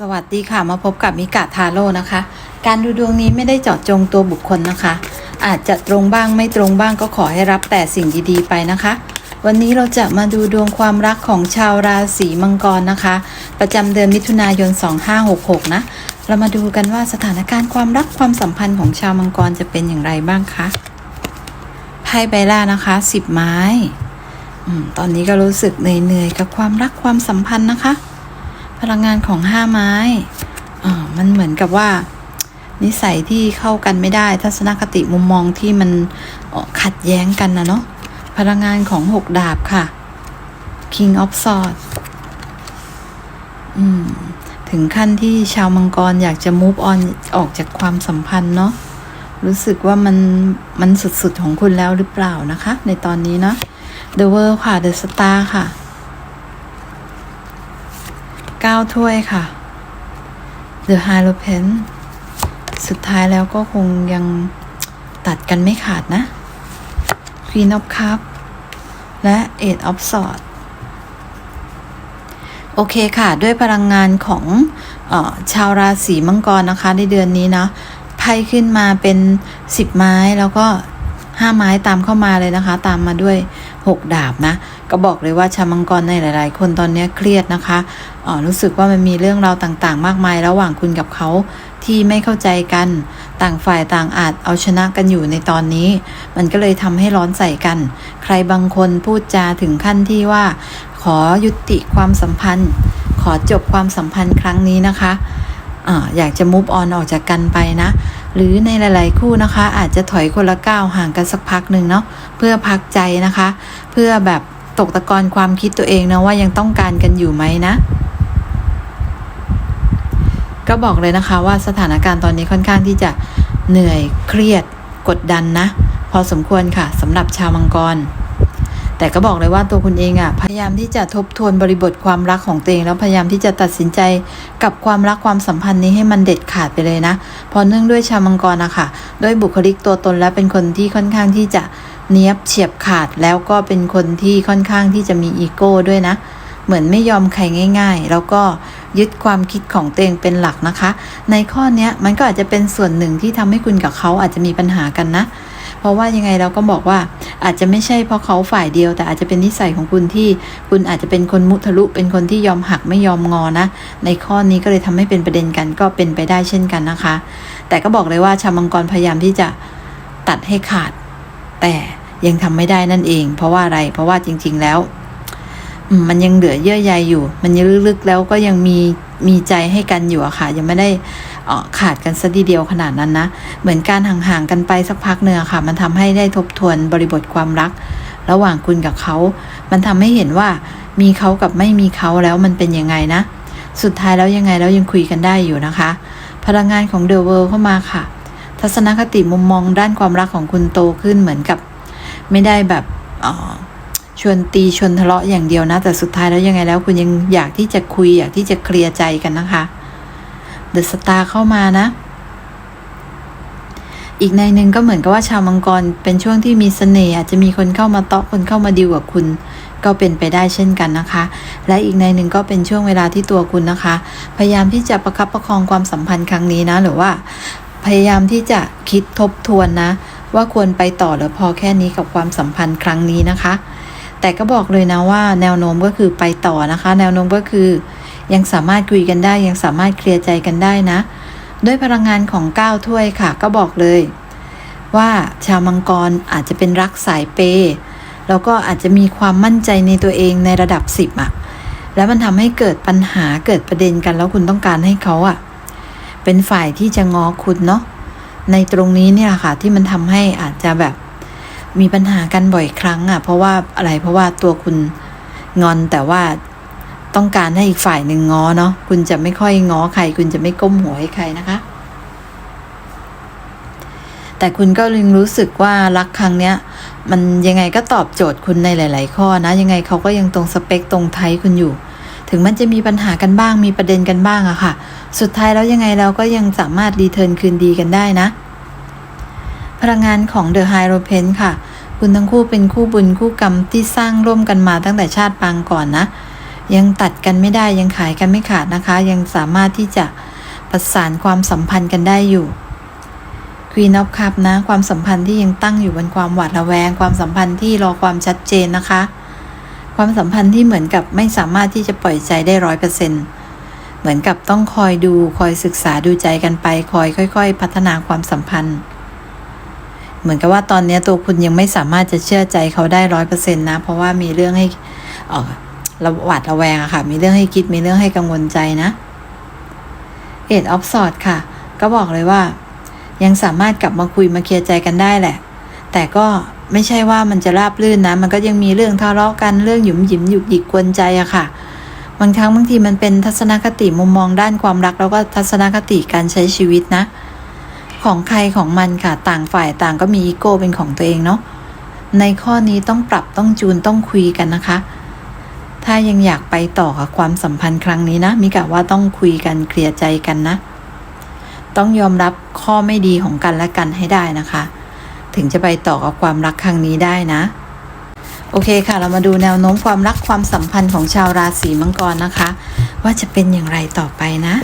สวัสดีค่ะมาพบกับมิกาทาโร่นะคะ การดูดวงนี้ไม่ได้เจาะจงตัวบุคคลนะคะ อาจจะตรงบ้างไม่ตรงบ้างก็ขอให้รับแต่สิ่งดีๆไปนะคะ วันนี้เราจะมาดูดวงความรักของชาวราศีมังกรนะคะ ประจำเดือนมิถุนายน 2566 นะ เรามาดูกันว่าสถานการณ์ความรักความสัมพันธ์ของชาวมังกรจะเป็นอย่างไรบ้างคะไพ่ใบล่านะคะสิบไม้อมตอนนี้ก็รู้สึกเหนื่อยๆกับความรักความสัมพันธ์นะคะ พลังงานของห้าไม้อ่ามันเหมือนกับว่า นิสัยที่เข้ากันไม่ได้ ทัศนคติมุมมองที่มันขัดแย้งกันนะเนาะพลังงานของหกดาบค่ะ King of Swords ถึงขั้นที่ชาวมังกรอยากจะ move on ออกจากความสัมพันธ์เนาะรู้สึกว่ามันมันสุดๆของคุณแล้วหรือเปล่านะคะ ในตอนนี้เนาะ The World ค่ะ The Star ค่ะ เก้าถ้วยค่ะ The High r o p e n สุดท้ายแล้วก็คงยังตัดกันไม่ขาดนะ Queen of Cup และ Eight of Swords โอเคค่ะ ด้วยพลังงานของออชาวราศีมังกรนะคะ ในเดือนนี้นะไพ่ขึ้นมาเป็น 10 ไม้แล้วก็ 5 ไม้ตามเข้ามาเลยนะคะ ตามมาด้วย 6 ดาบนะ ก็บอกเลยว่าชาวมังกรในหลาย ๆ คนตอนนี้เครียดนะคะออรู้สึกว่ามันมีเรื่องราวต่าง ๆ มากมาย ระหว่างคุณกับเขาที่ไม่เข้าใจกัน ต่างฝ่ายต่างอาจเอาชนะกันอยู่ในตอนนี้ มันก็เลยทำให้ร้อนใส่กัน ใครบางคนพูดจาถึงขั้นที่ว่า ขอยุติความสัมพันธ์ ขอจบความสัมพันธ์ครั้งนี้นะคะอยากจะมุฟออนออกจากกันไปนะ หรือในหลาย ๆ คู่นะคะ อาจจะถอยคนละก้าวห่างกันสักพักหนึ่งเนาะเพื่อพักใจนะคะ เพื่อแบบ ตกตะกอนความคิดตัวเองนะว่ายังต้องการกันอยู่ไหมนะ ก็บอกเลยนะคะว่าสถานการณ์ตอนนี้ค่อนข้างที่จะเหนื่อยเครียดกดดันนะ พอสมควรค่ะสำหรับชาวมังกร แต่ก็บอกเลยว่าตัวคุณเองอะ่ะพยายามที่จะทบทวนบริบทความรักของตัวเอง แล้วพยายามที่จะตัดสินใจกับความรักความสัมพันธ์นี้ให้มันเด็ดขาดไปเลยนะเพราะเนื่องด้วยชาวมังกรนะคะด้วยบุคลิกตัวตนและเป็นคนที่ค่อนข้างที่จะ เนี้ยบเฉียบขาดแล้วก็เป็นคนที่ค่อนข้างที่จะมีอีโก้ด้วยนะ เหมือนไม่ยอมใครง่าย ๆ แล้วก็ยึดความคิดของตัวเองเป็นหลักนะคะ ในข้อนี้มันก็อาจจะเป็นส่วนหนึ่งที่ทำให้คุณกับเขาอาจจะมีปัญหากันนะเพราะว่ายังไงเราก็บอกว่าอาจจะไม่ใช่เพราะเขาฝ่ายเดียว แต่อาจจะเป็นนิสัยของคุณที่คุณอาจจะเป็นคนมุทะลุเป็นคนที่ยอมหักไม่ยอมงอนะ ในข้อนี้ก็เลยทำให้เป็นประเด็นกันก็เป็นไปได้เช่นกันนะคะ แต่ก็บอกเลยว่าชาวมังกรพยายามที่จะตัดให้ขาด แต่ ยังทำไม่ได้นั่นเอง เพราะว่าอะไร เพราะว่าจริง ๆแล้ว มันยังเหลือเยื่อใยอยู่ มันยังลึกๆแล้วก็ยังมีมีใจให้กันอยู่อะค่ะ ยังไม่ได้เขาดกันซะทีเดียวขนาดนั้นนะ เหมือนการห่างๆกันไปสักพักเนื้อค่ะ มันทำให้ได้ทบทวนบริบทความรัก ระหว่างคุณกับเขา มันทำให้เห็นว่ามีเขากับไม่มีเขาแล้วมันเป็นยังไงนะ สุดท้ายแล้วยังไงแล้วยังคุยกันได้อยู่นะคะ พลังงานของเดอะเวิลด์เข้ามาค่ะ ทัศนคติมุมมองด้านความรักของคุณโตขึ้นเหมือนกับ ไม่ได้แบบชวนตีชวนทะเลาะอย่างเดียวนะ แต่สุดท้ายแล้วยังไงแล้ว คุณยังอยากที่จะคุยอยากที่จะเคลียร์ใจกันนะคะเดอะสตาร์เข้ามานะอีกในหนึ่งก็เหมือนกับว่าชาวมังกรเป็นช่วงที่มีเสน่ห์อาจจะมีคนเข้ามาเตาะคนเข้ามาดีลกับคุณ ก็เป็นไปได้เช่นกันนะคะ และอีกในหนึ่งก็เป็นช่วงเวลาที่ตัวคุณนะคะ พยายามที่จะประคับประคองความสัมพันธ์ครั้งนี้นะ หรือว่า พยายามที่จะคิดทบทวนนะ ว่าควรไปต่อหรือพอแค่นี้กับความสัมพันธ์ครั้งนี้นะคะ แต่ก็บอกเลยนะว่าแนวโน้มก็คือไปต่อนะคะ แนวโน้มก็คือ ยังสามารถคุยกันได้ ยังสามารถเคลียร์ใจกันได้นะ ด้วยพลังงานของก้าถ้วยค่ะ ก็บอกเลย ว่าชาวมังกรอาจจะเป็นรักสายเปย์แล้วก็อาจจะมีความมั่นใจในตัวเองในระดับสิบอะแล้วมันทำให้เกิดปัญหาเกิดประเด็นกันแล้วคุณต้องการให้เขาอะเป็นฝ่ายที่จะงอคุณเนาะ ในตรงนี้เนี่ยแหละค่ะ ที่มันทำให้อาจจะแบบมีปัญหากันบ่อยครั้งอะ เพราะว่าอะไรเพราะว่าตัวคุณงอนแต่ว่าต้องการให้อีกฝ่ายหนึ่งง้อเนาะคุณจะไม่ค่อยง้อใคร คุณจะไม่ก้มหัวให้ใครนะคะ แต่คุณก็ยังรู้สึกว่ารักครั้งเนี้ย มันยังไงก็ตอบโจทย์คุณในหลาย ๆ ข้อนะ ยังไงเขาก็ยังตรงสเปคตรงไทยคุณอยู่ ถึงมันจะมีปัญหากันบ้างมีประเด็นกันบ้างอะค่ะ สุดท้ายแล้วยังไงเราก็ยังสามารถรีเทิร์นคืนดีกันได้นะ พลังงานของ The High r o p e n ค่ะ คุณทั้งคู่เป็นคู่บุญคู่กรรมที่สร้างร่วมกันมาตั้งแต่ชาติปางก่อนนะ ยังตัดกันไม่ได้ยังขายกันไม่ขาดนะคะ ยังสามารถที่จะประสานความสัมพันธ์กันได้อยู่ Queen of Cup นะ ความสัมพันธ์ที่ยังตั้งอยู่บนความหวาดระแวง ความสัมพันธ์ที่รอความชัดเจนนะคะ ความสัมพันธ์ที่เหมือนกับไม่สามารถที่จะปล่อยใจได้ร้อยเปอร์เซ็นเหมือนกับต้องคอยดูคอยศึกษาดูใจกันไป คอยค่อย ๆ พัฒนาความสัมพันธ์ เหมือนกับว่าตอนนี้ตัวคุณยังไม่สามารถจะเชื่อใจเขาได้ร้อยเปอร์เซ็นต์นะ เพราะว่ามีเรื่องให้เออระหวาดระแวงอะค่ะ มีเรื่องให้คิดมีเรื่องให้กังวลใจนะเอ็ดออฟสอดค่ะ ก็บอกเลยว่า ยังสามารถกลับมาคุยมาเคลียร์ใจกันได้แหละ แต่ก็ ไม่ใช่ว่ามันจะราบรื่นนะ มันก็ยังมีเรื่องทะเลาะกันเรื่องหยุมหยิมหยุกหยิกกวนใจอะค่ะ บางครั้งบางทีมันเป็นทัศนคติมุมมองด้านความรัก แล้วก็ทัศนคติการใช้ชีวิตนะ ของใครของมันค่ะ ต่างฝ่ายต่างก็มีอีโก้เป็นของตัวเองเนาะ ในข้อนี้ต้องปรับต้องจูนต้องคุยกันนะคะ ถ้ายังอยากไปต่อกับความสัมพันธ์ครั้งนี้นะมิกะว่าต้องคุยกันเคลียร์ใจกันนะ ต้องยอมรับข้อไม่ดีของกันและกันให้ได้นะคะ ถึงจะไปต่อกับความรักครั้งนี้ได้นะ โอเคค่ะ เรามาดูแนวโน้มความรักความสัมพันธ์ของชาวราศีมังกรนะคะ ว่าจะเป็นอย่างไรต่อไปนะ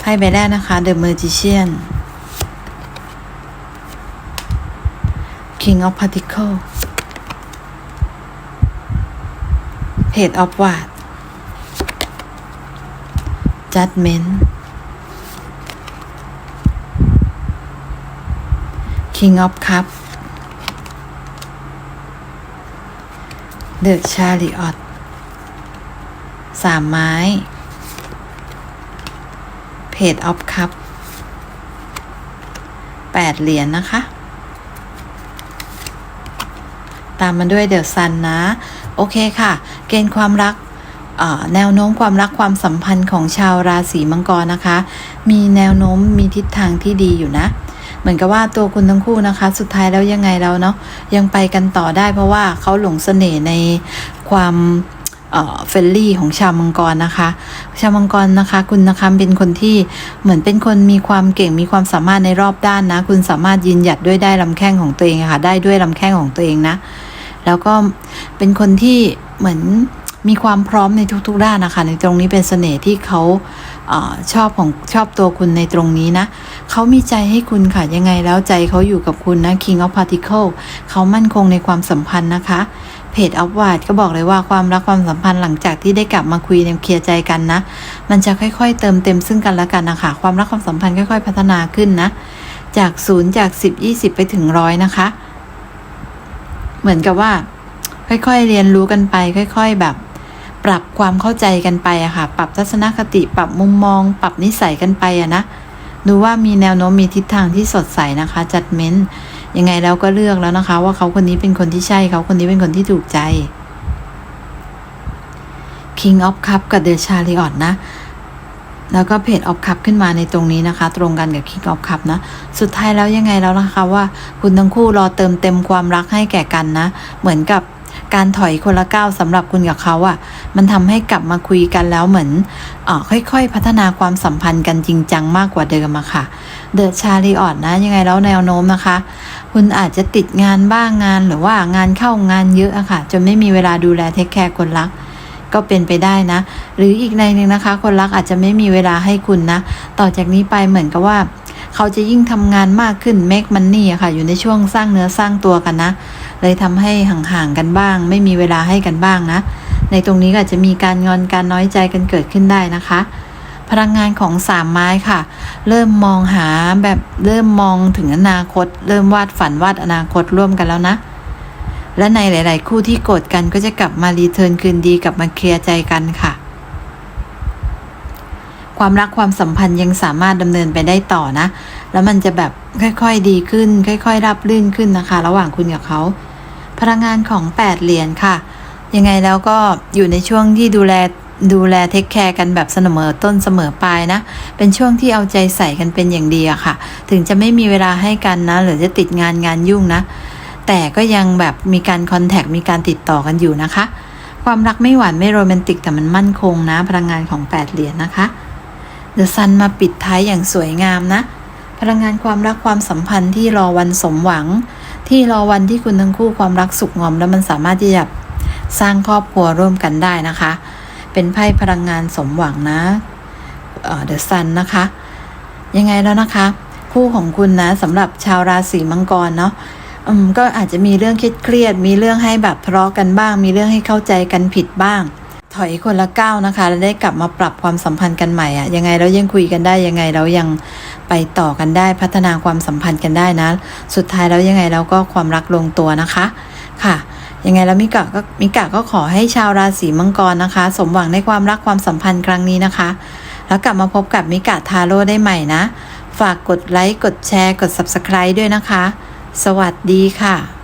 ไพ่ใบแรกนะคะ The Magician King of Pentacles Page of Wands Judgment King of Cup The Chariot สามไม้ Page of Cup แปดเหรียญนะคะ ตามมาด้วยเด e ซันนะ โอเคค่ะ เกณฑ์ความรักแนวโน้มความรักความสัมพันธ์ของชาวราศีมังกรนะคะ มีแนวโน้มมีทิศทางที่ดีอยู่นะ เหมือนกับว่าตัวคุณทั้งคู่นะคะ สุดท้ายแล้วยังไงแล้วเนาะยังไปกันต่อได้เพราะว่าเขาหลงเสน่ห์ในความเฟรนลี่ของชาวมังกรนะคะ ชาวมังกรนะคะ คุณนะคะเป็นคนที่เหมือนเป็นคนมีความเก่งมีความสามารถในรอบด้านนะ คุณสามารถยืนหยัดด้วยได้ลำแข้งของตัวเองะค่ะ ได้ด้วยลำแข้งของตัวเองนะ แล้วก็เป็นคนที่เหมือนมีความพร้อมในทุกๆด้านนะคะ ในตรงนี้เป็นเสน่ห์ที่เขา อชอบของชอบตัวคุณในตรงนี้นะเขามีใจให้คุณค่ะยังไงแล้วใจเขาอยู่กับคุณนะ King of Particle เขามั่นคงในความสัมพันธ์นะคะเพจอัพวาดก็บอกเลยว่าความรักความสัมพันธ์หลังจากที่ได้กลับมาคุยเคลียร์ใจกันนะ มันจะค่อยๆ เติมเต็มซึ่งกันและกันนะคะความรักความสัมพันธ์ค่อย ๆ พัฒนาขึ้นนะ จากศูนย์จากสิบยี่สิบไปถึงร้อยนะคะ เหมือนกับว่า ค่อยๆเรียนรู้กันไป ค่อย ๆแบบ ปรับความเข้าใจกันไปอะค่ะ ปรับทัศนคติปรับมุมมอง ปรับนิสัยกันไปอะนะดูว่ามีแนวโน้มมีทิศทางที่สดใสนะคะ จัดเม้นยังไงแล้วก็เลือกแล้วนะคะ ว่าเขาคนนี้เป็นคนที่ใช่เขาคนนี้เป็นคนที่ถูกใจ King of Cup กับ The Chariot นะ แล้วก็เพจ of Cup ขึ้นมาในตรงนี้นะคะ ตรงกันกับ King of Cup นะ สุดท้ายแล้วยังไงแล้วนะคะว่าคุณทั้งคู่รอเติมเต็มความรักให้แก่กันนะ เหมือนกับ การถอยคนละก้าวสำหรับคุณกับเขาอะ่ะ มันทำให้กลับมาคุยกันแล้วเหมือนอค่อยๆ พัฒนาความสัมพันธ์กันจริงจังมากกว่าเดิมอะค่ะเดอะชาลีออดนะยังไงแล้วแนวโน้มนะคะ คุณอาจจะติดงานบ้างงานหรือว่างานเข้างานเยอะอะค่ะจนไม่มีเวลาดูแลเทคแคร์คนรักก็เป็นไปได้นะ หรืออีกในหนึ่งนะคะ คนรักอาจจะไม่มีเวลาให้คุณนะ ต่อจากนี้ไปเหมือนกับว่า เขาจะยิ่งทำงานมากขึ้น make money อะค่ะ อยู่ในช่วงสร้างเนื้อสร้างตัวกันนะ เลยทำให้ห่างๆกันบ้าง ไม่มีเวลาให้กันบ้างนะ ในตรงนี้ก็อาจจะมีการงอนการน้อยใจกันเกิดขึ้นได้นะคะ พลังงานของสามไม้ค่ะ เริ่มมองหาแบบเริ่มมองถึงอนาคต เริ่มวาดฝันวาดอนาคตร่วมกันแล้วนะและในหลาย ๆ คู่ที่โกรธกันก็จะกลับมารีเทิร์นคืนดีกลับมาเคลียร์ใจกันค่ะ ความรักความสัมพันธ์ยังสามารถดำเนินไปได้ต่อนะ แล้วมันจะแบบค่อย ๆ ดีขึ้น ค่อย ๆ รับรื่นขึ้นนะคะ ระหว่างคุณกับเขา พลังงานของแปดเหรียญค่ะ ยังไงแล้วก็อยู่ในช่วงที่ดูแลดูแลเทคแคร์กันแบบเสมอต้นเสมอปลายนะ เป็นช่วงที่เอาใจใส่กันเป็นอย่างดีอะค่ะ ถึงจะไม่มีเวลาให้กันนะ หรือจะติดงานงานยุ่งนะ แต่ก็ยังแบบมีการคอนแทคมีการติดต่อกันอยู่นะคะ ความรักไม่หวานไม่โรแมนติกแต่มันมั่นคงนะ พลังงานของแปดเหรียญนะคะเดอะซันมาปิดท้ายอย่างสวยงามนะ พลังงานความรักความสัมพันธ์ที่รอวันสมหวัง ที่รอวันที่คุณทั้งคู่ความรักสุขงอม แล้วมันสามารถที่จะสร้างครอบครัวร่วมกันได้นะคะ เป็นไพ่พลังงานสมหวังนะเดอะซันนะคะ ยังไงแล้วนะคะ คู่ของคุณนะสำหรับชาวราศีมังกรเนาะก็อาจจะมีเรื่องเครียด มีเรื่องให้แบบทะเลาะกันบ้าง มีเรื่องให้เข้าใจกันผิดบ้าง ถอยคนละก้าวนะคะแล้วได้กลับมาปรับความสัมพันธ์กันใหม่อะยังไงเรายังคุยกันได้ยังไงเรายังไปต่อกันได้พัฒนาความสัมพันธ์กันได้นะ สุดท้ายแล้วยังไงเราก็ความรักลงตัวนะคะค่ะยังไงแล้วมิกะก็มิกะก็ขอให้ชาวราศีมังกรนะคะ สมหวังในความรักความสัมพันธ์ครั้งนี้นะคะ แล้วกลับมาพบกับมิกะทาโร่ได้ใหม่นะ ฝากกดไลค์กดแชร์กด Subscribe ด้วยนะคะ สวัสดีค่ะ